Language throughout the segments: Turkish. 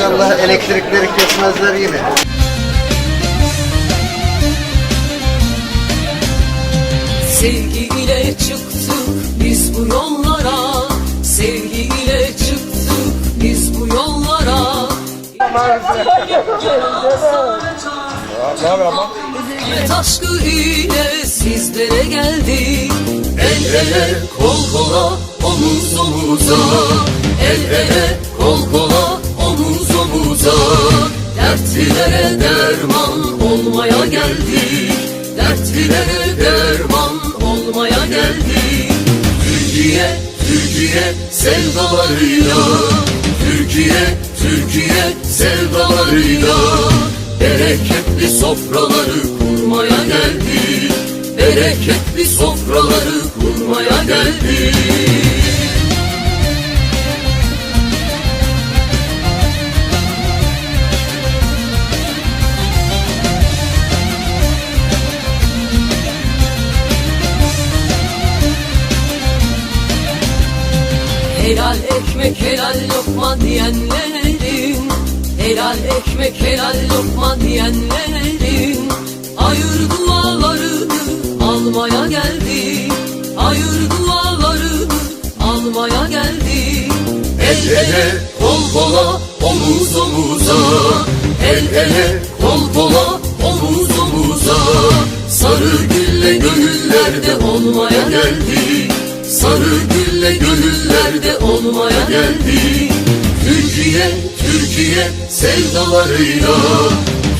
İnşallah elektrikleri kesmezler yine. Sevgi ile çıktık biz bu yollara. Sevgi ile çıktık biz bu yollara. Ve aşkı ile sizlere geldik. El ele kol kola omuz omuza. El ele kol kola omuza Dertlilere derman olmaya geldik. Dertlilere derman olmaya geldik. Türkiye, Türkiye sevdalarıyla. Türkiye, Türkiye sevdalarıyla. Bereketli sofraları kurmaya geldik. Bereketli sofraları kurmaya geldik Helal ekmek helal lokma diyenlerin. Helal ekmek helal lokma diyenlerin. Ayır dualarını almaya geldik Ayır dualarını almaya geldik El ele kol kola omuz omuza. El ele kol kola omuz omuza. Sarı gülle gönüllerde olmaya geldik Sarı gülle gönüllerde geldik Türkiye, Türkiye sevdalarıyla.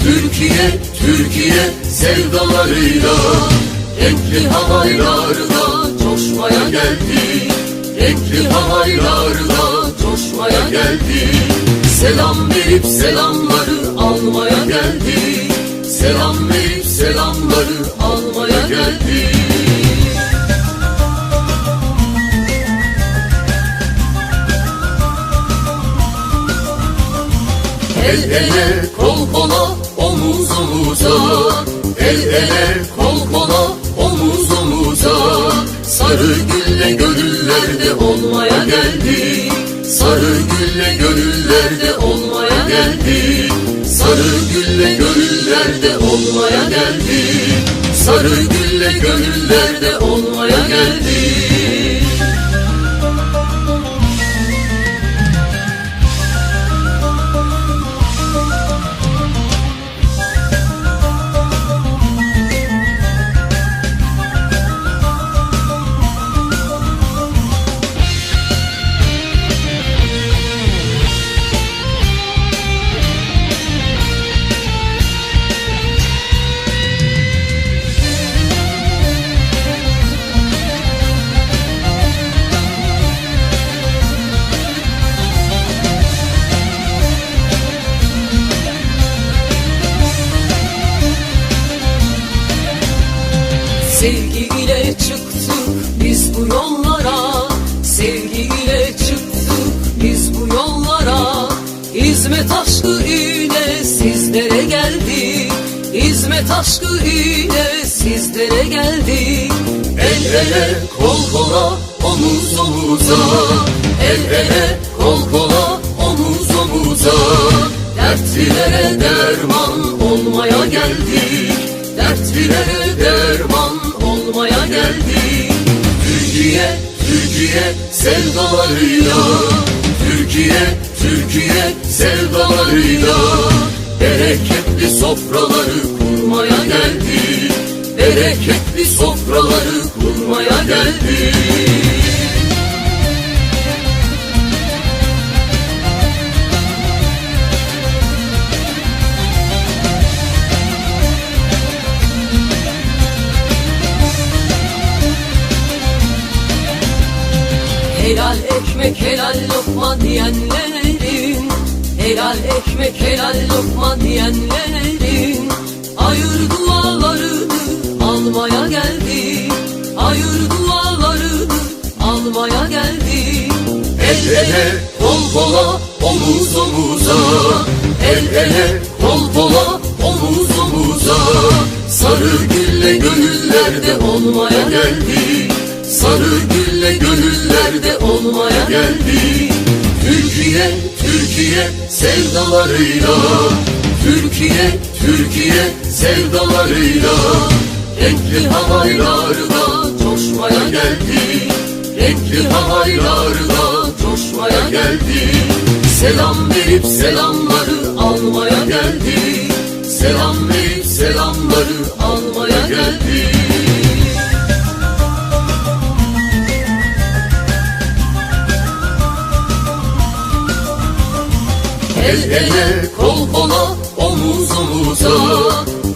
Türkiye, Türkiye sevdalarıyla. Renkli havaylarla coşmaya geldik Renkli havaylarla coşmaya geldik Selam verip selamları almaya geldik Selam verip selamları El ele kol kola omuz omuza. El ele kol kola omuz omuza. Sarı gülle gönüllerde olmaya geldik Sarı gülle gönüllerde olmaya geldik Sarı gülle gönüllerde olmaya geldik Sarı gülle gönüllerde olmaya geldik Sevgi ile çıktık biz bu yollara. Sevgi ile çıktık biz bu yollara. Hizmet aşkı ile sizlere geldik Hizmet aşkı ile sizlere geldik El ele kol kola omuz omuza. El ele kol kola omuz omuza. Dertlilere derman olmaya geldik. Dertlilere derman geldik Türkiye, Türkiye sevdalarıyla. Türkiye, Türkiye sevdalarıyla. Bereketli sofraları kurmaya geldik Bereketli sofraları kurmaya geldik Helal ekmek helal lokma diyenlerin. Helal ekmek helal lokma diyenlerin. Ayır dualarını almaya geldik Ayır dualarını almaya geldik El ele kol kola omuz omuza. El ele kol kola omuz omuza. Sarı gülle gönüllerde olmaya geldik Sarı gülle gönüllerde olmaya geldik Türkiye, Türkiye sevdalarıyla. Türkiye, Türkiye sevdalarıyla. Renkli havaylarda coşmaya geldi. Renkli havaylarda coşmaya geldi. Selam verip selamları ele kol kola omuz omuza.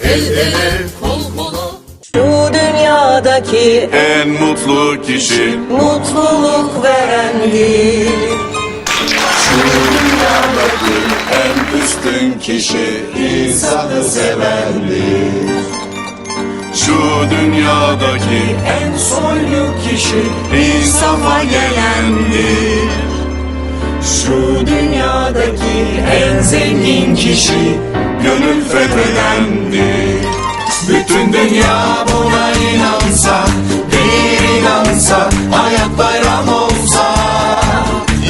El ele kol kola. Şu dünyadaki En mutlu kişi. mutluluk verendir. En üstün kişi insanı sevendir Şu dünyadaki en soylu kişi insafa gelendir Şu dünyadaki en zengin kişi gönül fethedendir Bütün dünya buna inansa, bir inansa, hayat bayram olsa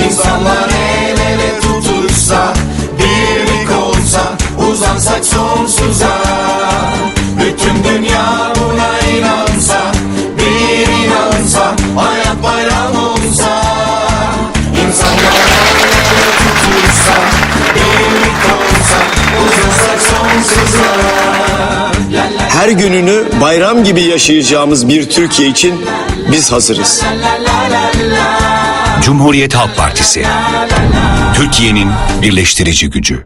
İnsanlar el ele tutuşsa, birlik olsa, uzansak sonsuza. Bütün dünya Her gününü bayram gibi yaşayacağımız bir Türkiye için biz hazırız. Cumhuriyet Halk Partisi. Türkiye'nin birleştirici gücü.